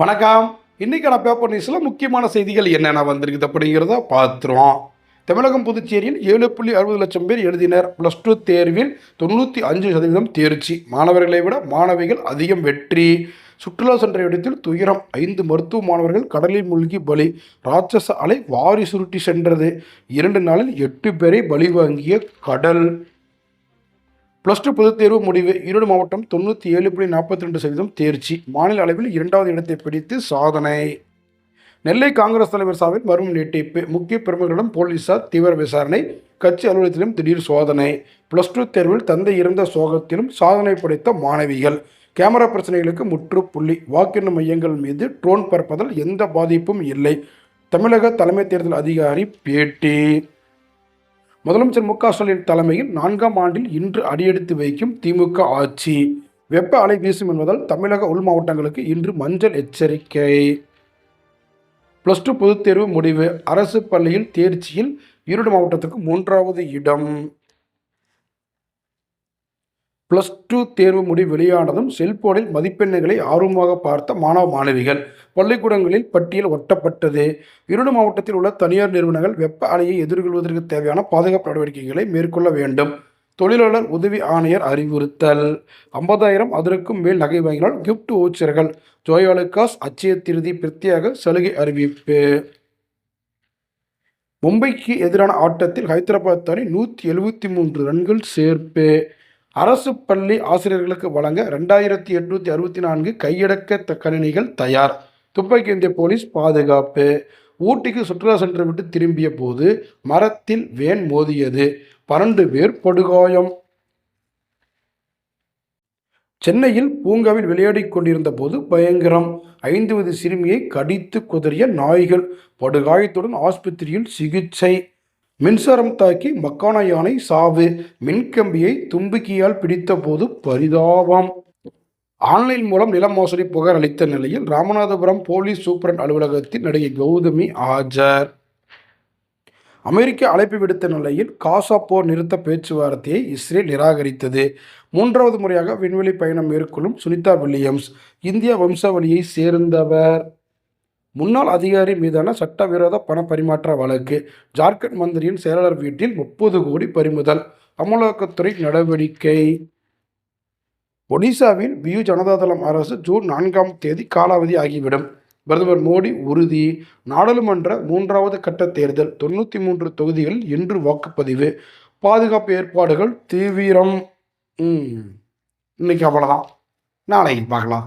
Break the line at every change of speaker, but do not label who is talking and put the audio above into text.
வணக்கம். இன்னைக்கான பேப்பர் நியூஸில் முக்கியமான செய்திகள் என்னென்ன வந்திருக்குது அப்படிங்கிறத பார்த்துருவோம். தமிழகம் புதுச்சேரியில் ஏழு புள்ளி அறுபது லட்சம் பேர் எழுதினர். ப்ளஸ் டூ தேர்வில் தொண்ணூற்றி அஞ்சு சதவீதம் தேர்ச்சி. மாணவர்களை விட மாணவிகள் அதிகம் வெற்றி. சுற்றுலா சென்ற இடத்தில் துயரம். ஐந்து மருத்துவ மாணவர்கள் கடலில் மூழ்கி பலி. ராட்சச அலை வாரி சுருட்டி சென்றது. இரண்டு நாளில் எட்டு பேரை பலி வாங்கிய கடல். ப்ளஸ் டூ பொதுத் தேர்வு முடிவு ஈரோடு மாவட்டம் தொண்ணூற்றி ஏழு புள்ளி நாற்பத்தி ரெண்டு சதவீதம் தேர்ச்சி. மாநில அளவில் இரண்டாவது இடத்தை பிடித்து சாதனை. நெல்லை காங்கிரஸ் தலைவர் சாவில் மர்மம் நீட்டிப்பு. முக்கிய பிரமுகர்களிடம் போலீசார் தீவிர விசாரணை. கட்சி அலுவலகத்திலும் திடீர் சோதனை. ப்ளஸ் டூ தேர்வில் தந்தை இறந்த சோகத்திலும் சாதனை படைத்த மாணவிகள். கேமரா பிரச்சனைகளுக்கு முற்றுப்புள்ளி. வாக்கெண்ணும் மையங்கள் மீது ட்ரோன் பறப்பதால் எந்த பாதிப்பும் இல்லை. தமிழக தலைமை தேர்தல் அதிகாரி பேட்டி. முதலமைச்சர் மு க ஸ்டாலின் தலைமையில் நான்காம் ஆண்டில் இன்று அடியெடுத்து வைக்கும் திமுக ஆட்சி. வெப்ப அலை வீசும் என்பதால் தமிழக உள் மாவட்டங்களுக்கு இன்று மஞ்சள் எச்சரிக்கை. ப்ளஸ் டூ பொதுத் தேர்வு முடிவு. அரசு பள்ளியில் தேர்ச்சியில் ஈரோடு மாவட்டத்துக்கு மூன்றாவது இடம். ப்ளஸ் டூ தேர்வு முடிவு வெளியானதும் செல்போனில் மதிப்பெண்களை ஆர்வமாக பார்த்த மாணவ மாணவிகள். பள்ளிக்கூடங்களில் பட்டியல் ஒட்டப்பட்டது. ஈரோடு மாவட்டத்தில் உள்ள தனியார் நிறுவனங்கள் வெப்ப அலையை எதிர்கொள்வதற்கு தேவையான பாதுகாப்பு நடவடிக்கைகளை மேற்கொள்ள வேண்டும். தொழிலாளர் உதவி ஆணையர் அறிவுறுத்தல். ஐம்பதாயிரம் அதற்கும் மேல் நகை வாங்கினால் கிஃப்ட் ஓச்சர்கள் ஜோயாலுக்காஸ் அச்சய திருதி பிரத்யேக சலுகை அறிவிப்பு. மும்பைக்கு எதிரான ஆட்டத்தில் ஹைதராபாத் அணி நூற்றி எழுபத்தி மூன்று ரன்கள் சேர்ப்பு. அரசு பள்ளி ஆசிரியர்களுக்கு வழங்க ரெண்டாயிரத்தி எட்நூற்றி அறுபத்தி நான்கு கையடக்க கணினிகள் தயார். துப்பாக்கி இந்திய போலீஸ் பாதுகாப்பு. ஊட்டிக்கு சுற்றுலா சென்று விட்டு திரும்பிய போது மரத்தில் வேன் மோதியது. பன்னெண்டு பேர் படுகாயம். சென்னையில் பூங்காவில் விளையாடிக் கொண்டிருந்த போது பயங்கரம். ஐந்து வயது சிறுமியை கடித்து குதறிய நாய்கள் படுகாயத்துடன் ஆஸ்பத்திரியில் சிகிச்சை. மின்சாரம் தாக்கி மக்கான யானை சாவு மின்கம்பியை தும்பிக்கையால் பிடித்தபோது பரிதாபம். ஆன்லைன் மூலம் நில மோசடி புகார் அளித்த நிலையில் ராமநாதபுரம் போலீஸ் சூப்பரண்ட் அலுவலகத்தில் நடிகை கௌதமி ஆஜர். அமெரிக்க அழைப்பு விடுத்த நிலையில் காசா போர் நிறுத்த பேச்சுவார்த்தையை இஸ்ரேல் நிராகரித்தது. மூன்றாவது முறையாக விண்வெளி பயணம் மேற்கொள்ளும் சுனிதா வில்லியம்ஸ் இந்திய வம்சாவளியை சேர்ந்தவர். முன்னாள் அதிகாரி மீதான சட்டவிரோத பண பரிமாற்ற வழக்கு. ஜார்க்கண்ட் மந்திரியின் செயலாளர் வீட்டில் முப்பது கோடி பறிமுதல். அமலாக்கத்துறை நடவடிக்கை. ஒடிசாவில் பியூ ஜனதாதளம் அரசு ஜூன் நான்காம் தேதி காலாவதி ஆகிவிடும். பிரதமர் மோடி உறுதி. நாடாளுமன்ற மூன்றாவது கட்ட தேர்தல் தொண்ணூற்றி மூன்று தொகுதிகளில் இன்று வாக்குப்பதிவு. பாதுகாப்பு ஏற்பாடுகள் தீவிரம். இன்னைக்கு அவ்வளோதான் நாளைக்கு பார்க்கலாம்.